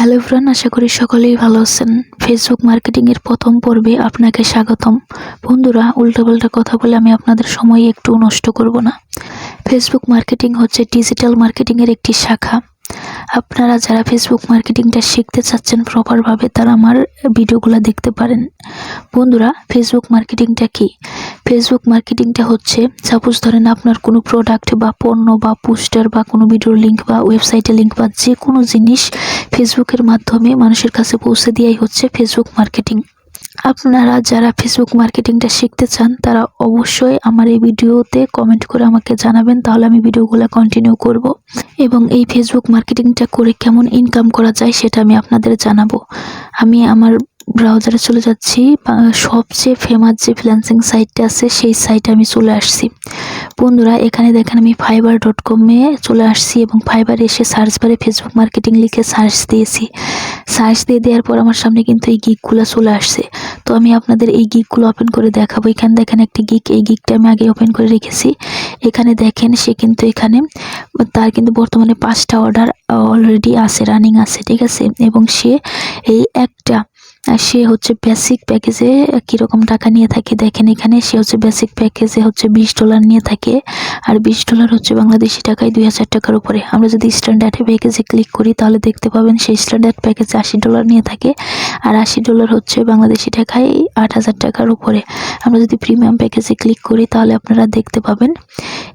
Hello friend আশা করি সকলেই ভালো আছেন। ফেসবুক মার্কেটিংয়ের প্রথম পর্বে আপনাকে স্বাগতম। বন্ধুরা, উল্টোপাল্টা কথা বলে আমি আপনাদের সময় একটু নষ্ট করব না। ফেসবুক মার্কেটিং হচ্ছে ডিজিটাল মার্কেটিংয়ের একটি শাখা। আপনারা যারা ফেসবুক মার্কেটিংটা শিখতে চাচ্ছেন প্রপারভাবে তারা আমার ভিডিওগুলো দেখতে পারেন। বন্ধুরা ফেসবুক মার্কেটিংটা কি? ফেসবুক মার্কেটিংটা হচ্ছে সাপোজ ধরেন আপনার কোনো প্রোডাক্ট বা পণ্য বা পোস্টার বা কোনো ভিডিওর লিঙ্ক বা ওয়েবসাইটের লিঙ্ক বা যে কোনো জিনিস ফেসবুকের মাধ্যমে মানুষের কাছে পৌঁছে দেওয়াই হচ্ছে ফেসবুক মার্কেটিং আপনারা যারা ফেসবুক মার্কেটিংটা শিখতে চান, তারা অবশ্যই আমার এই ভিডিওতে কমেন্ট করে আমাকে জানাবেন। তাহলে আমি ভিডিওগুলো কন্টিনিউ করব এবং এই ফেসবুক মার্কেটিংটা করে কেমন ইনকাম করা যায় সেটা আমি আপনাদের জানাব। আমি আমার ব্রাউজারে চলে যাচ্ছি। সবচেয়ে ফেমাস যে ফ্রিল্যান্সিং সাইটটা আছে, সেই সাইটে আমি চলে আসছি। বন্ধুরা, এখানে দেখেন আমি ফাইবার ডট কমে চলে আসছি এবং ফাইবার এসে সার্চ বারে ফেসবুক মার্কেটিং লিখে সার্চ দিয়েছি। সার্চ দিয়ে দেওয়ার পর আমার সামনে কিন্তু এই গিকগুলো চলে আসছে। তো আমি আপনাদের এই গিকগুলো ওপেন করে দেখাবো। এখানে দেখেন একটি গিক এই গিকটা আমি আগে ওপেন করে রেখেছি। এখানে দেখেন সে কিন্তু এখানে, তার কিন্তু বর্তমানে পাঁচটা অর্ডার অলরেডি আছে রানিং আছে, ঠিক আছে? এবং সে এই একটা সে হচ্ছে বেসিক প্যাকেজে কীরকম টাকা নিয়ে থাকে দেখেন এখানে। সে হচ্ছে বেসিক প্যাকেজে হচ্ছে বিশ ডলার নিয়ে থাকে। আর বিশ ডলার হচ্ছে বাংলাদেশি টাকায় দুই হাজার টাকার উপরে। আমরা যদি স্ট্যান্ডার্ড প্যাকেজে ক্লিক করি তাহলে দেখতে পাবেন সেই স্ট্যান্ডার্ড প্যাকেজে আশি ডলার নিয়ে থাকে। আর আশি ডলার হচ্ছে বাংলাদেশি টাকায় আট হাজার টাকার উপরে। আমরা যদি প্রিমিয়াম প্যাকেজে ক্লিক করি তাহলে আপনারা দেখতে পাবেন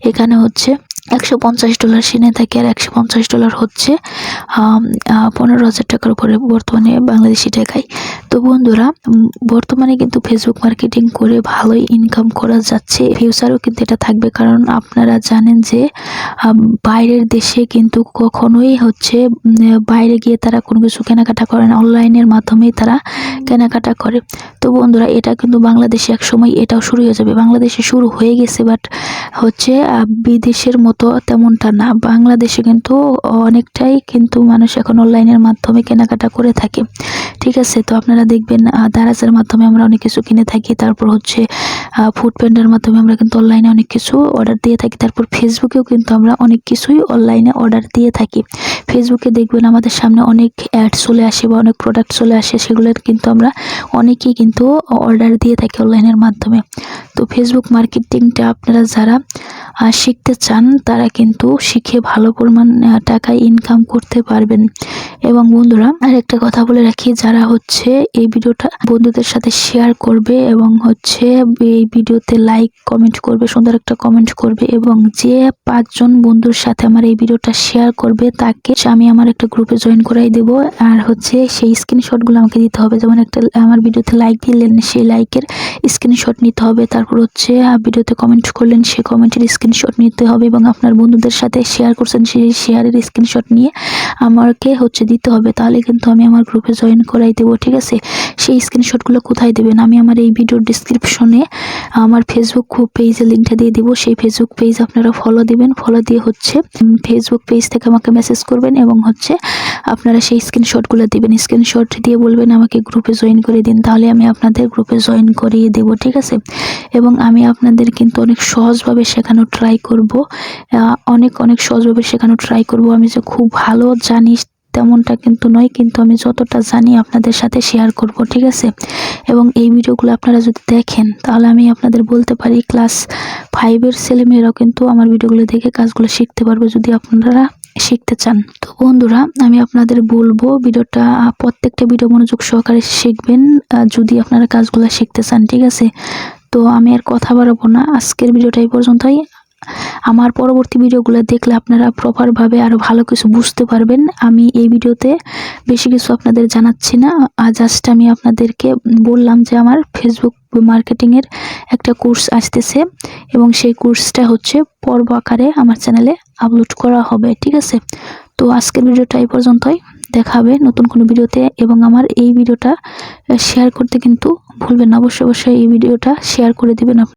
এখানে হচ্ছে একশো পঞ্চাশ ডলার সিনে থাকে আর একশো পঞ্চাশ ডলার হচ্ছে পনেরো হাজার টাকার উপরে বর্তমানে বাংলাদেশি টাকায়। তো বন্ধুরা বর্তমানে কিন্তু ফেসবুক মার্কেটিং করে ভালোই ইনকাম করা যাচ্ছে। ফিউচারও কিন্তু এটা থাকবে, কারণ আপনারা জানেন যে বাইরের দেশে কিন্তু কখনোই হচ্ছে বাইরে গিয়ে তারা কোনো কিছু কেনাকাটা করে না। অনলাইনের মাধ্যমেই তারা কেনাকাটা করে। তো বন্ধুরা, এটা কিন্তু বাংলাদেশে এক সময় এটাও শুরু হয়ে যাবে। বাংলাদেশে শুরু হয়ে গেছে বাট হচ্ছে বিদেশের মতো তেমনটা না। বাংলাদেশে কিন্তু অনেকটাই কিন্তু মানুষ এখন অনলাইনের মাধ্যমে কেনাকাটা করে থাকে। ঠিক আছে, তো আপনারা দেখবেন দারাজের মাধ্যমে আমরা অনেক কিছু কিনে থাকি। তারপর হচ্ছে ফুড প্যান্ডের মাধ্যমে আমরা কিন্তু অনলাইনে অনেক কিছু অর্ডার দিয়ে থাকি। তারপর ফেসবুকেও কিন্তু আমরা অনেক কিছুই অনলাইনে অর্ডার দিয়ে থাকি। ফেসবুকে দেখবেন আমাদের সামনে অনেক অ্যাড চলে আসে বা অনেক প্রোডাক্ট চলে আসে। সেগুলোর কিন্তু আমরা অনেকেই কিন্তু অর্ডার দিয়ে থাকি অনলাইনের মাধ্যমে। তো ফেসবুক মার্কেটিংটা আপনারা যারা শিখতে চান, তারা কিন্তু শিখে ভালো পরিমাণ টাকা ইনকাম করতে পারবেন। এবং বন্ধুরা আর একটা কথা বলে রাখি, যারা হচ্ছে এই ভিডিওটা বন্ধুদের সাথে শেয়ার করবে এবং হচ্ছে এই ভিডিওতে লাইক কমেন্ট করবে, সুন্দর একটা কমেন্ট করবে এবং যে পাঁচজন বন্ধুর সাথে আমার এই ভিডিওটা শেয়ার করবে, তাকে আমি আমার একটা গ্রুপে জয়েন করাই দেব। আর হচ্ছে সেই স্ক্রিনশটগুলো আমাকে দিতে হবে। যেমন একটা, আমার ভিডিওতে লাইক দিলেন, সেই লাইকের স্ক্রিনশট নিতে হবে। তারপর হচ্ছে ভিডিওতে কমেন্ট করলেন সেই কমেন্টের স্ক্রিনশট নিতে হবে এবং আপনার বন্ধুদের সাথে শেয়ার করছেন সেই শেয়ারের স্ক্রিনশট নিয়ে আমাকে হচ্ছে দিতে হবে। তাহলে কিন্তু আমি আমার গ্রুপে জয়েন করাই দেবো, ঠিক আছে? সেই স্ক্রিনশটগুলো কোথায় দেবেন? আমি আমার এই ভিডিওর ডিসক্রিপশনে আমার ফেসবুক পেজের লিঙ্কটা দিয়ে দেবো। সেই ফেসবুক পেজ আপনারা ফলো দিবেন। ফলো দিয়ে হচ্ছে ফেসবুক পেজ থেকে আমাকে মেসেজ করবেন এবং হচ্ছে আপনারা সেই স্ক্রিনশটগুলো দেবেন। স্ক্রিনশট দিয়ে বলবেন, আমাকে গ্রুপে জয়েন করে দিন। তাহলে আমি আপনাদের গ্রুপে জয়েন করিয়ে দেবো, ঠিক আছে? এবং আমি আপনাদের কিন্তু অনেক সহজভাবে শেখানো ট্রাই করব। অনেক অনেক সহজভাবে শেখানো ট্রাই করব। আমি যে খুব ভালো জানি তেমনটা কিন্তু নয়, কিন্তু আমি যতটা জানি আপনাদের সাথে শেয়ার করব, ঠিক আছে? এবং এই ভিডিওগুলো আপনারা যদি দেখেন, তাহলে আমি আপনাদের বলতে পারি ক্লাস ফাইভের ছেলেমেয়েরাও কিন্তু আমার ভিডিওগুলো দেখে কাজগুলো শিখতে পারবে যদি আপনারা শিখতে চান। তো বন্ধুরা, আমি আপনাদের বলব ভিডিওটা, প্রত্যেকটা ভিডিও মনোযোগ সহকারে শিখবেন যদি আপনারা কাজগুলো শিখতে চান, ঠিক আছে? তো আমি আর কথা বাড়াবো না। আজকের ভিডিওটা এই পর্যন্তই। আমার পরবর্তী ভিডিওগুলো দেখলে আপনারা প্রপারভাবে আরও ভালো কিছু বুঝতে পারবেন। আমি এই ভিডিওতে বেশি কিছু আপনাদের জানাচ্ছি না। জাস্ট আমি আপনাদেরকে বললাম যে আমার ফেসবুক মার্কেটিংয়ের একটা কোর্স আসতেছে এবং সেই কোর্সটা হচ্ছে পর্ব আকারে আমার চ্যানেলে আপলোড করা হবে। ঠিক আছে? তো আজকের ভিডিওটা এই পর্যন্তই। দেখা হবে নতুন কোনো ভিডিওতে এবং আমার এই ভিডিওটা শেয়ার করতে কিন্তু ভুলবেন না। অবশ্যই অবশ্যই এই ভিডিওটা শেয়ার করে দেবেন